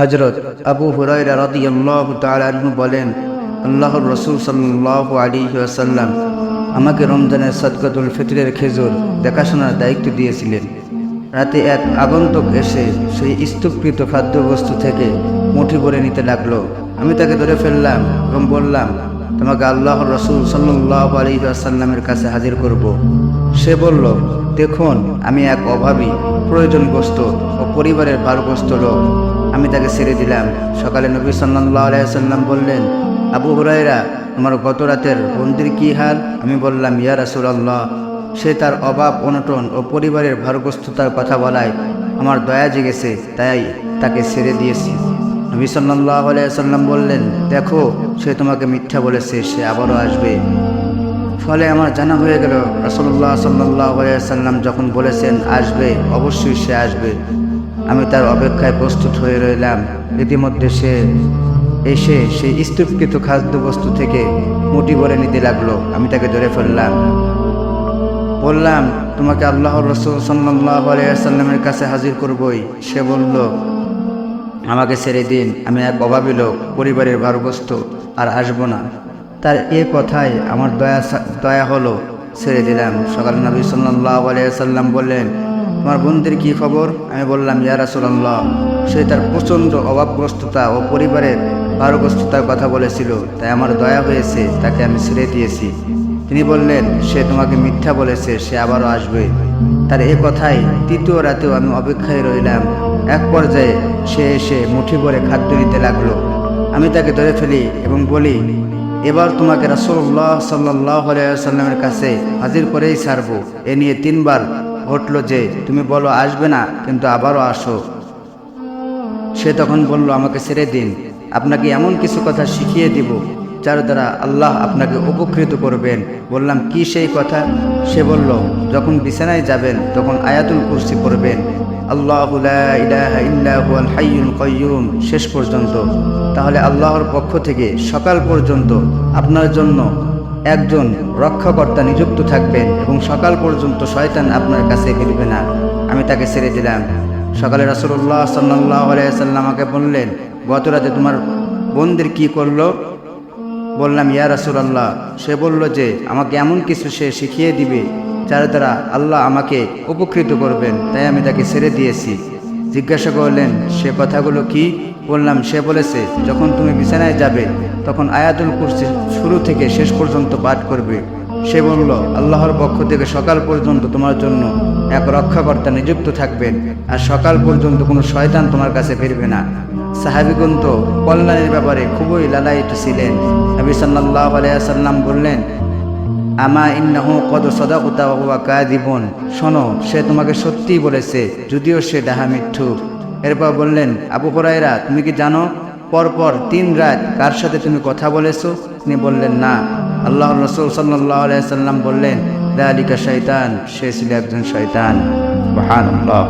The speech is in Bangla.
হজরত আবু আনহু বলেন, আল্লাহর রসুল সাল্লাল্লাহু আলাইহি ওয়াসাল্লাম আমাকে রমজানের সদকাতুল ফিতরের খেজুর দেখাশোনার দায়িত্ব দিয়েছিলেন। রাতে এক আগন্তুক এসে সেই স্তূপকৃত খাদ্যবস্তু থেকে মুঠি ভরে নিতে লাগল। আমি তাকে ধরে ফেললাম এবং বললাম, তোমাকে আল্লাহর রসুল সাল্লাল্লাহু আলাইহি ওয়াসাল্লামের কাছে হাজির করব। সে বলল, দেখুন, আমি এক অভাবী প্রয়োজনগ্রস্ত ও পরিবারের ভারগ্রস্ত লোক। আমি তাকে ছেড়ে দিলাম। সকালে নবী আলাইসাল্লাম বললেন, আবু হুরাইরা তোমার গত রাতের বন্দির কী হাল? আমি বললাম, ইয়া রাসুলাল্লাহ, সে তার অভাব, অনটন ও পরিবারের ভারগ্রস্ততার কথা বলায়। আমার দয়া জেগেছে, তাই তাকে ছেড়ে দিয়েছি। নবী সাল্লাহ আলাইসাল্লাম বললেন, দেখো, সে তোমাকে মিথ্যা বলেছে, সে আবারও আসবে। ফলে আমার জানা হয়ে গেল রসল্লাহ সাল্লাহ সাল্লাম যখন বলেছেন, আসবে, অবশ্যই সে আসবে। আমি তার অপেক্ষায় প্রস্তুত হয়ে রইলাম। ইতিমধ্যে সে এসে সেই স্তূপকৃত খাদ্যবস্তু থেকে মুটি ভরে নিতে লাগল। আমি তাকে ধরে ফেললাম। বললাম, তোমাকে আল্লাহ রসুল সাল্লাহ আলিয়াল্লামের কাছে হাজির করবই। সে বলল, আমাকে ছেড়ে দিন। আমি এক অভাবী লোক, পরিবারের ভারগ্রস্ত, আর আসব না। তার এ কথায় আমার দয়া দয়া হলো। ছেড়ে দিলাম। সকালে নবী সাল্লাহ আলিয়াল্লাম বললেন তোমার বোনদের কি খবর? আমি বললাম, ইয়া সে তার প্রচণ্ড অভাবগ্রস্ততা ও পরিবারের ভারগ্রস্ততার কথা বলেছিল। তাই আমার দয়া হয়েছে, তাকে আমি ছেড়ে দিয়েছি। তিনি বললেন, সে তোমাকে মিথ্যা বলেছে, সে আবারও আসবে। তার এ কথায় তৃতীয় রাতেও আমি অপেক্ষায় রইলাম। এক পর্যায়ে সে এসে মুঠি ভরে খাদ্য নিতে লাগল। আমি তাকে ধরে ফেলি এবং বলি, এবার তোমাকে রাসোল্লাহ সাল্লাহ সাল্লামের কাছে হাজির করেই ছাড়বো। এ নিয়ে তিনবার ঘটল যে, তুমি বলো, আসবে না, কিন্তু আবারও আসো। সে তখন বলল, আমাকে ছেড়ে দিন। আপনাকে এমন কিছু কথা শিখিয়ে দিব, যার দ্বারা আল্লাহ আপনাকে উপকৃত করবেন। বললাম, কি সেই কথা? সে বলল, যখন বিছানায় যাবেন, তখন আয়াতুল কুরসি পড়বেন। আল্লাহ কয়ুম শেষ পর্যন্ত। তাহলে আল্লাহর পক্ষ থেকে সকাল পর্যন্ত আপনার জন্য একজন রক্ষাকর্তা নিযুক্ত থাকবেন এবং সকাল পর্যন্ত শয়তান আপনার কাছে ফিরবে না। আমি তাকে ছেড়ে দিলাম। সকালে রাসুল্লাহ সাল্লাহ আলাইসাল্লাম আমাকে বললেন, গত রাতে তোমার বোনদের কি করল? বললাম, ইয়া রাসুলাল্লাহ। সে বলল যে, আমাকে এমন কিছু সে শিখিয়ে দিবে যার দ্বারা আল্লাহ আমাকে উপকৃত করবেন। তাই আমি তাকে ছেড়ে দিয়েছি। জিজ্ঞাসা করলেন, সে কথাগুলো কি? বললাম, সে বলেছে, যখন তুমি বিছানায় যাবে, তখন আয়াতুল কুরসি শুরু থেকে শেষ পর্যন্ত পাঠ করবে। সে বলল, আল্লাহর পক্ষ থেকে সকাল পর্যন্ত তোমার জন্য এক রক্ষাকর্তা নিযুক্ত থাকবেন, আর সকাল পর্যন্ত কোনো শয়তান তোমার কাছে ফিরবে না। সাহাবিগুন তো কল্যাণের ব্যাপারে খুবই লালায়িত ছিলেন। নবী সাল্লাহ আলাইসাল্লাম বললেন আমা ইন্নাহু কদ সদাকুতা ওয়া কাদিবুন শোনো, সে তোমাকে সত্যিই বলেছে, যদিও সে ডাহা মিথ্যু এরপর বললেন, আবু হরাইরা তুমি কি জানো, পরপর তিন রাত কার সাথে তুমি কথা বলেছ? তিনি বললেন, না। আল্লাহ রসুল সাল্লাহ আলাইসাল্লাম বললেন, দালিকা শৈতান সে ছিল একজন শৈতান আল্লাহ